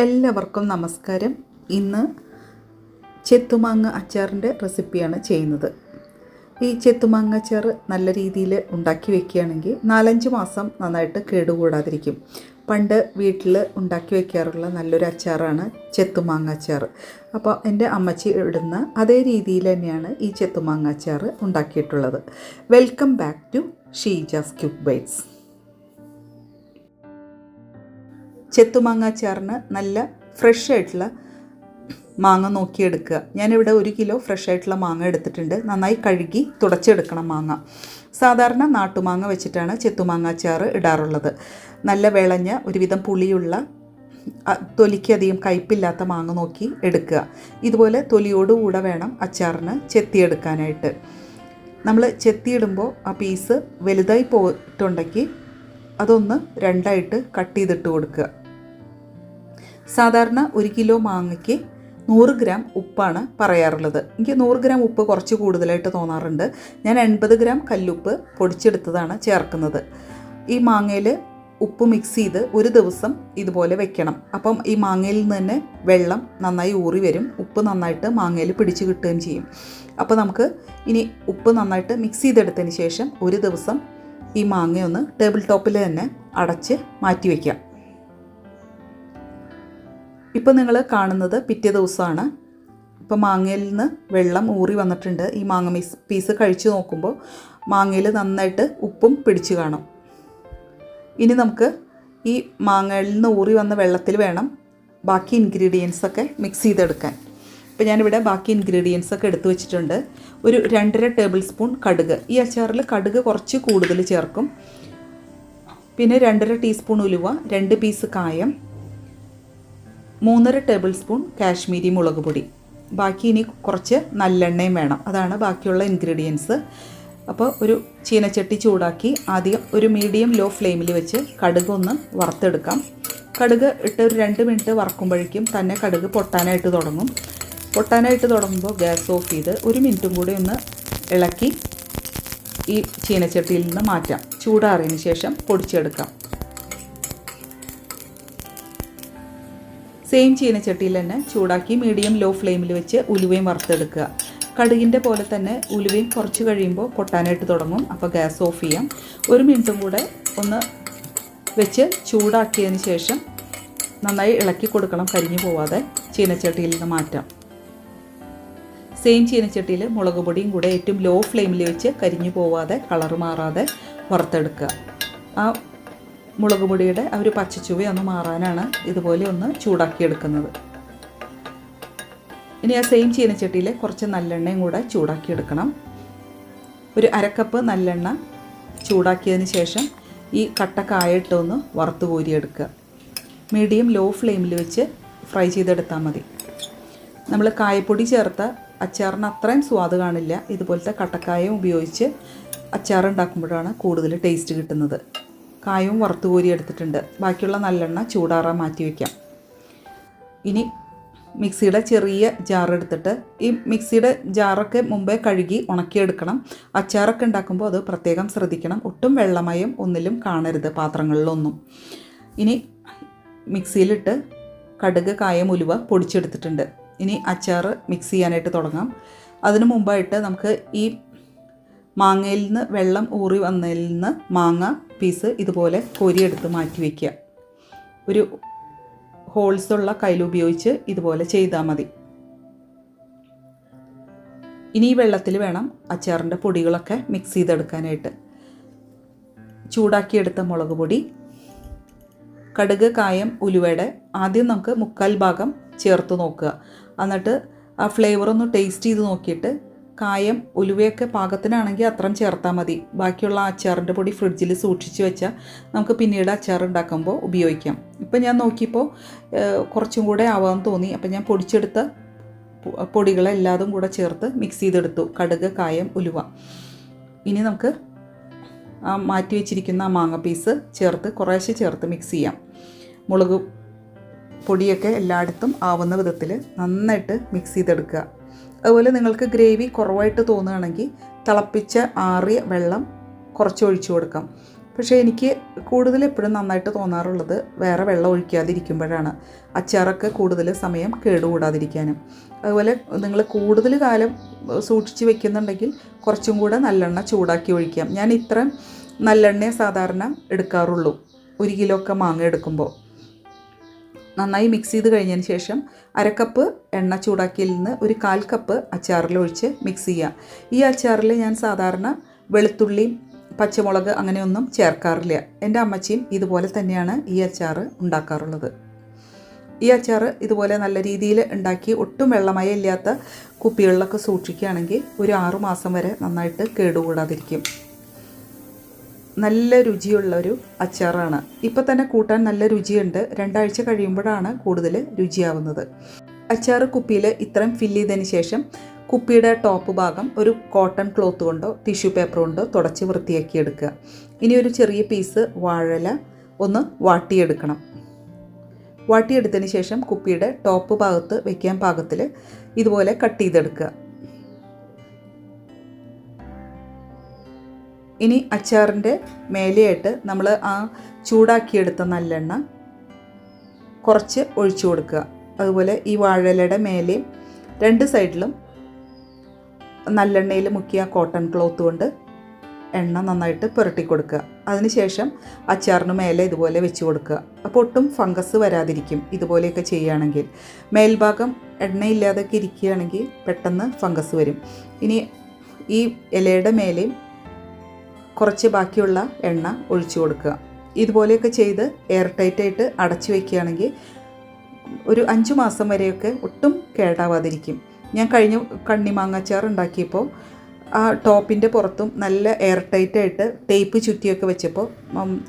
എല്ലാവർക്കും നമസ്കാരം. ഇന്ന് ചെത്തുമാങ്ങ അച്ചാറിന്റെ റെസിപ്പിയാണ് ചെയ്യുന്നത്. ഈ ചെത്തുമാങ്ങ അച്ചാർ നല്ല രീതിയിൽ ഉണ്ടാക്കി വെക്കുകയാണെങ്കിൽ നാലഞ്ച് മാസം നന്നായിട്ട് കേടുകൂടാതിരിക്കും. പണ്ട് വീട്ടിൽ ഉണ്ടാക്കി വെക്കാറുള്ള നല്ലൊരു അച്ചാറാണ് ചെത്തുമാങ്ങ അച്ചാർ. അപ്പോൾ എന്റെ അമ്മച്ചി ഇടുന്ന അതേ രീതിയിൽ തന്നെയാണ് ഈ ചെത്തുമാങ്ങ അച്ചാർ ഉണ്ടാക്കിയിട്ടുള്ളത്. Welcome back to Sheeja's cube bites ചെത്തുമാങ്ങ ചേർന്ന് നല്ല ഫ്രഷ് ആയിട്ടുള്ള മാങ്ങ നോക്കിയെടുക്കുക. ഞാനിവിടെ ഒരു കിലോ ഫ്രഷ് ആയിട്ടുള്ള മാങ്ങ എടുത്തിട്ടുണ്ട്. നന്നായി കഴുകി തുടച്ചെടുക്കണം മാങ്ങ. സാധാരണ നാട്ടുമാങ്ങ വെച്ചിട്ടാണ് ചെത്തുമാങ്ങ അച്ചാർ ഇടാറുള്ളത്. നല്ല വിളഞ്ഞ ഒരുവിധം പുളിയുള്ള തൊലിക്കധികം കയ്പില്ലാത്ത മാങ്ങ നോക്കി എടുക്കുക. ഇതുപോലെ തൊലിയോടുകൂടെ വേണം അച്ചാറിന് ചെത്തിയെടുക്കാനായിട്ട്. നമ്മൾ ചെത്തിയിടുമ്പോൾ ആ പീസ് വലുതായി പോയിട്ടുണ്ടെങ്കിൽ അതൊന്ന് രണ്ടായിട്ട് കട്ട് ചെയ്തിട്ട് കൊടുക്കുക. സാധാരണ ഒരു കിലോ മാങ്ങയ്ക്ക് നൂറ് ഗ്രാം ഉപ്പാണ് പറയാറുള്ളത്. എനിക്ക് നൂറ് ഗ്രാം ഉപ്പ് കുറച്ച് കൂടുതലായിട്ട് തോന്നാറുണ്ട്. ഞാൻ എൺപത് ഗ്രാം കല്ലുപ്പ് പൊടിച്ചെടുത്തതാണ് ചേർക്കുന്നത്. ഈ മാങ്ങയിൽ ഉപ്പ് മിക്സ് ചെയ്ത് ഒരു ദിവസം ഇതുപോലെ വെക്കണം. അപ്പം ഈ മാങ്ങയിൽ നിന്ന് തന്നെ വെള്ളം നന്നായി ഊറി വരും. ഉപ്പ് നന്നായിട്ട് മാങ്ങയിൽ പിടിച്ച് കിട്ടുകയും ചെയ്യും. അപ്പോൾ നമുക്ക് ഇനി ഉപ്പ് നന്നായിട്ട് മിക്സ് ചെയ്തെടുത്തതിന് ശേഷം ഒരു ദിവസം ഈ മാങ്ങയൊന്ന് ടേബിൾ ടോപ്പിൽ തന്നെ അടച്ച് മാറ്റി വയ്ക്കാം ഇപ്പം നിങ്ങൾ കാണുന്നത് പിറ്റേ ദിവസമാണ് ഇപ്പോൾ മാങ്ങയിൽ നിന്ന് വെള്ളം ഊറി വന്നിട്ടുണ്ട്. ഈ മാങ്ങ മീസ് പീസ് കഴിച്ചു നോക്കുമ്പോൾ മാങ്ങയിൽ നന്നായിട്ട് ഉപ്പും പിടിച്ചു കാണും. ഇനി നമുക്ക് ഈ മാങ്ങയിൽ നിന്ന് ഊറി വന്ന വെള്ളത്തിൽ വേണം ബാക്കി ഇൻഗ്രീഡിയൻസ് ഒക്കെ മിക്സ് ചെയ്തെടുക്കാൻ. ഇപ്പം ഞാനിവിടെ ബാക്കി ഇൻഗ്രീഡിയൻസ് ഒക്കെ എടുത്തു വെച്ചിട്ടുണ്ട്. ഒരു രണ്ടര ടേബിൾ സ്പൂൺ കടുക്. ഈ അച്ചാറിൽ കടുക് കുറച്ച് കൂടുതൽ ചേർക്കും. പിന്നെ രണ്ടര ടീസ്പൂൺ ഉലുവ രണ്ട് പീസ് കായം മൂന്നര ടേബിൾ സ്പൂൺ കാശ്മീരി മുളക് പൊടി. ബാക്കി ഇനി കുറച്ച് നല്ലെണ്ണയും വേണം. അതാണ് ബാക്കിയുള്ള ഇൻഗ്രീഡിയൻസ്. അപ്പോൾ ഒരു ചീനച്ചട്ടി ചൂടാക്കി ആദ്യം ഒരു മീഡിയം ലോ ഫ്ലെയിമിൽ വെച്ച് കടുക് ഒന്ന് വറുത്തെടുക്കാം. കടുക് ഇട്ട് ഒരു രണ്ട് മിനിറ്റ് വറക്കുമ്പോഴേക്കും തന്നെ കടുക് പൊട്ടാനായിട്ട് തുടങ്ങും. പൊട്ടാനായിട്ട് തുടങ്ങുമ്പോൾ ഗ്യാസ് ഓഫ് ചെയ്ത് ഒരു മിനിറ്റും കൂടി ഒന്ന് ഇളക്കി ഈ ചീനച്ചട്ടിയിൽ നിന്ന് മാറ്റാം. ചൂടാറിയതിന് ശേഷം പൊടിച്ചെടുക്കാം. സെയിം ചീനച്ചട്ടിയിൽ തന്നെ ചൂടാക്കി മീഡിയം ലോ ഫ്ലെയിമിൽ വെച്ച് ഉലുവയും വറുത്തെടുക്കുക. കടുകിന്റെ പോലെ തന്നെ ഉലുവയും കുറച്ച് കഴിയുമ്പോൾ പൊട്ടാനായിട്ട് തുടങ്ങും. അപ്പോൾ ഗ്യാസ് ഓഫ് ചെയ്യാം. ഒരു മിനിറ്റും കൂടെ ഒന്ന് വെച്ച് ചൂടാക്കിയതിന് ശേഷം നന്നായി ഇളക്കി കൊടുക്കണം കരിഞ്ഞു പോവാതെ ചീനച്ചട്ടിയിൽ നിന്ന് മാറ്റാം. സെയിം ചീനച്ചട്ടിയിൽ മുളക് പൊടിയും കൂടെ ഏറ്റവും ലോ ഫ്ലെയിമിൽ വെച്ച് കരിഞ്ഞു പോവാതെ കളർ മാറാതെ വറുത്തെടുക്കുക. ആ മുളക് പൊടിയുടെ ആ ഒരു പച്ചച്ചുവി ഒന്ന് മാറാനാണ് ഇതുപോലെ ഒന്ന് ചൂടാക്കിയെടുക്കുന്നത്. ഇനി ആ സെയിം ചീനച്ചട്ടിയിൽ കുറച്ച് നല്ലെണ്ണയും കൂടെ ചൂടാക്കിയെടുക്കണം. ഒരു അരക്കപ്പ് നല്ലെണ്ണ ചൂടാക്കിയതിന് ശേഷം ഈ കട്ട കായിട്ട് ഒന്ന് വറുത്ത് കോരിയെടുക്കുക. മീഡിയം ലോ ഫ്ലെയിമിൽ വെച്ച് ഫ്രൈ ചെയ്തെടുത്താൽ മതി. നമ്മൾ കായപ്പൊടി ചേർത്ത അച്ചാറിന് അത്രയും സ്വാദ് കാണില്ല. ഇതുപോലത്തെ കട്ടക്കായം ഉപയോഗിച്ച് അച്ചാർ ഉണ്ടാക്കുമ്പോഴാണ് കൂടുതൽ ടേസ്റ്റ് കിട്ടുന്നത്. കായവും വറുത്ത് കോരി എടുത്തിട്ടുണ്ട്. ബാക്കിയുള്ള നല്ലെണ്ണ ചൂടാറാൻ മാറ്റി വയ്ക്കാം ഇനി മിക്സിയുടെ ചെറിയ ജാർ എടുത്തിട്ട് ഈ മിക്സിയുടെ ജാറൊക്കെ മുമ്പേ കഴുകി ഉണക്കിയെടുക്കണം. അച്ചാറൊക്കെ ഉണ്ടാക്കുമ്പോൾ അത് പ്രത്യേകം ശ്രദ്ധിക്കണം. ഒട്ടും വെള്ളമയം ഒന്നിലും കാണരുത് പാത്രങ്ങളിലൊന്നും. ഇനി മിക്സിയിലിട്ട് കടുക് കായം ഉലുവ പൊടിച്ചെടുത്തിട്ടുണ്ട്. ഇനി അച്ചാർ മിക്സ് ചെയ്യാനായിട്ട് തുടങ്ങാം. അതിനു മുമ്പായിട്ട് നമുക്ക് ഈ മാങ്ങയിൽ നിന്ന് വെള്ളം ഊറി വന്നതിൽ നിന്ന് മാങ്ങ പീസ് ഇതുപോലെ കോരിയെടുത്ത് മാറ്റി വയ്ക്കുക ഒരു ഹോൾസ് ഉള്ള കയ്യിലുപയോഗിച്ച് ഇതുപോലെ ചെയ്താൽ മതി. ഇനി ഈ വെള്ളത്തിൽ വേണം അച്ചാറിന്റെ പൊടികളൊക്കെ മിക്സ് ചെയ്തെടുക്കാനായിട്ട്. ചൂടാക്കിയെടുത്ത മുളക് പൊടി കടുക് കായം ഉലുവയുടെ ആദ്യം നമുക്ക് മുക്കാൽ ഭാഗം ചേർത്ത് നോക്കുക. എന്നിട്ട് ആ ഫ്ലേവർ ഒന്ന് ടേസ്റ്റ് ചെയ്ത് നോക്കിയിട്ട് കായം ഉലുവയൊക്കെ പാകത്തിനാണെങ്കിൽ അത്രയും ചേർത്താൽ മതി. ബാക്കിയുള്ള അച്ചാറിന്റെ പൊടി ഫ്രിഡ്ജിൽ സൂക്ഷിച്ച് വെച്ചാൽ നമുക്ക് പിന്നീട് അച്ചാർ ഉണ്ടാക്കുമ്പോൾ ഉപയോഗിക്കാം. ഇപ്പം ഞാൻ നോക്കിയപ്പോൾ കുറച്ചും കൂടെ ആവാൻ തോന്നി. അപ്പം ഞാൻ പൊടിച്ചെടുത്ത പൊടികളെല്ലാതും കൂടെ ചേർത്ത് മിക്സ് ചെയ്തെടുത്തു. കടുക് കായം ഉലുവ. ഇനി നമുക്ക് ആ മാറ്റി വെച്ചിരിക്കുന്ന മാങ്ങ പീസ് ചേർത്ത് കുറേശ്ശെ ചേർത്ത് മിക്സ് ചെയ്യാം. മുളക് പൊടിയൊക്കെ എല്ലായിടത്തും ആവുന്ന വിധത്തിൽ നന്നായിട്ട് മിക്സ് ചെയ്തെടുക്കുക. അതുപോലെ നിങ്ങൾക്ക് ഗ്രേവി കുറവായിട്ട് തോന്നുകയാണെങ്കിൽ തിളപ്പിച്ച ആറിയ വെള്ളം കുറച്ച് ഒഴിച്ചു കൊടുക്കാം. പക്ഷേ എനിക്ക് കൂടുതൽ എപ്പോഴും നന്നായിട്ട് തോന്നാറുള്ളത് വേറെ വെള്ളം ഒഴിക്കാതിരിക്കുമ്പോഴാണ്. അച്ചാറൊക്കെ കൂടുതൽ സമയം കേടുകൂടാതിരിക്കാനും. അതുപോലെ നിങ്ങൾ കൂടുതൽ കാലം സൂക്ഷിച്ച് വെക്കുന്നുണ്ടെങ്കിൽ കുറച്ചും കൂടെ നല്ലെണ്ണ ചൂടാക്കി ഒഴിക്കാം. ഞാൻ ഇത്ര നല്ലെണ്ണയെ സാധാരണ എടുക്കാറുള്ളൂ. ഒരു കിലോ ഒക്കെ മാങ്ങ എടുക്കുമ്പോൾ. നന്നായി മിക്സ് ചെയ്ത് കഴിഞ്ഞതിന് ശേഷം അരക്കപ്പ് എണ്ണ ചൂടാക്കിയിൽ നിന്ന് ഒരു കാൽ കപ്പ് അച്ചാറിലൊഴിച്ച് മിക്സ് ചെയ്യുക. ഈ അച്ചാറിൽ ഞാൻ സാധാരണ വെളുത്തുള്ളിയും പച്ചമുളക് അങ്ങനെയൊന്നും ചേർക്കാറില്ല. എന്റെ അമ്മച്ചിയും ഇതുപോലെ തന്നെയാണ് ഈ അച്ചാറ് ഉണ്ടാക്കാറുള്ളത്. ഈ അച്ചാർ ഇതുപോലെ നല്ല രീതിയിൽ ഉണ്ടാക്കി ഒട്ടും വെള്ളമയ ഇല്ലാത്ത കുപ്പികളിലൊക്കെ സൂക്ഷിക്കുകയാണെങ്കിൽ ഒരു ആറു മാസം വരെ നന്നായിട്ട് കേടുകൂടാതിരിക്കും. നല്ല രുചിയുള്ള ഒരു അച്ചാറാണ്. ഇപ്പം തന്നെ കൂട്ടാൻ നല്ല രുചിയുണ്ട്. രണ്ടാഴ്ച കഴിയുമ്പോഴാണ് കൂടുതൽ രുചിയാവുന്നത്. അച്ചാർ കുപ്പിയിൽ ഇത്രയും ഫില്ല് ചെയ്തതിന് ശേഷം കുപ്പിയുടെ ടോപ്പ് ഭാഗം ഒരു കോട്ടൺ ക്ലോത്ത് കൊണ്ടോ ടിഷ്യൂ പേപ്പർ കൊണ്ടോ തുടച്ച് വൃത്തിയാക്കി എടുക്കുക. ഇനി ഒരു ചെറിയ പീസ് വാഴല ഒന്ന് വാട്ടിയെടുക്കണം. വാട്ടിയെടുത്തതിന് ശേഷം കുപ്പിയുടെ ടോപ്പ് ഭാഗത്ത് വയ്ക്കാൻ പാകത്തിൽ ഇതുപോലെ കട്ട് ചെയ്തെടുക്കുക. ഇനി അച്ചാറിന്റെ മേലെയായിട്ട് നമ്മൾ ആ ചൂടാക്കിയെടുത്ത നല്ലെണ്ണ കുറച്ച് ഒഴിച്ചു കൊടുക്കുക. അതുപോലെ ഈ വാഴലയുടെ മേലെയും രണ്ട് സൈഡിലും നല്ലെണ്ണയിൽ മുക്കിയ കോട്ടൺ ക്ലോത്ത് കൊണ്ട് എണ്ണ നന്നായിട്ട് പുരട്ടി കൊടുക്കുക. അതിനുശേഷം അച്ചാറിന് മേലെ ഇതുപോലെ വെച്ച് കൊടുക്കുക. അപ്പോൾ ഒട്ടും ഫംഗസ് വരാതിരിക്കും ഇതുപോലെയൊക്കെ ചെയ്യുകയാണെങ്കിൽ. മേൽഭാഗം എണ്ണയില്ലാതൊക്കെ ഇരിക്കുകയാണെങ്കിൽ പെട്ടെന്ന് ഫംഗസ് വരും. ഇനി ഈ ഇലയുടെ മേലെയും കുറച്ച് ബാക്കിയുള്ള എണ്ണ ഒഴിച്ചു കൊടുക്കുക. ഇതുപോലെയൊക്കെ ചെയ്ത് എയർ ടൈറ്റായിട്ട് അടച്ചു വയ്ക്കുകയാണെങ്കിൽ ഒരു അഞ്ച് മാസം വരെയൊക്കെ ഒട്ടും കേടാവാതിരിക്കും. ഞാൻ കഴിഞ്ഞ കണ്ണിമാങ്ങാച്ചാർ ഉണ്ടാക്കിയപ്പോൾ ആ ടോപ്പിന്റെ പുറത്തും നല്ല എയർ ടൈറ്റായിട്ട് ടേപ്പ് ചുറ്റിയൊക്കെ വെച്ചപ്പോൾ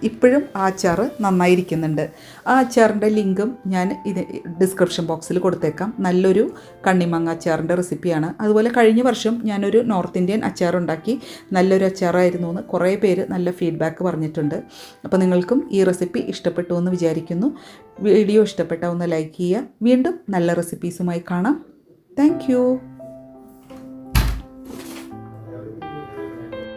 ഇപ്പോഴും ആ അച്ചാർ നന്നായിരിക്കുന്നുണ്ട്. ആ അച്ചാറിന്റെ ലിങ്കും ഞാൻ ഇത് ഡിസ്ക്രിപ്ഷൻ ബോക്സിൽ കൊടുത്തേക്കാം. നല്ലൊരു കണ്ണിമാങ്ങ അച്ചാറിന്റെ റെസിപ്പിയാണ്. അതുപോലെ കഴിഞ്ഞ വർഷം ഞാനൊരു നോർത്ത് ഇന്ത്യൻ അച്ചാർ ഉണ്ടാക്കി. നല്ലൊരു അച്ചാറായിരുന്നു എന്ന് കുറേ പേര് നല്ല ഫീഡ്ബാക്ക് പറഞ്ഞിട്ടുണ്ട്. അപ്പോൾ നിങ്ങൾക്കും ഈ റെസിപ്പി ഇഷ്ടപ്പെട്ടു എന്ന് വിചാരിക്കുന്നു. വീഡിയോ ഇഷ്ടപ്പെട്ടാൽ ഒന്ന് ലൈക്ക് ചെയ്യുക. വീണ്ടും നല്ല റെസിപ്പീസുമായി കാണാം. താങ്ക്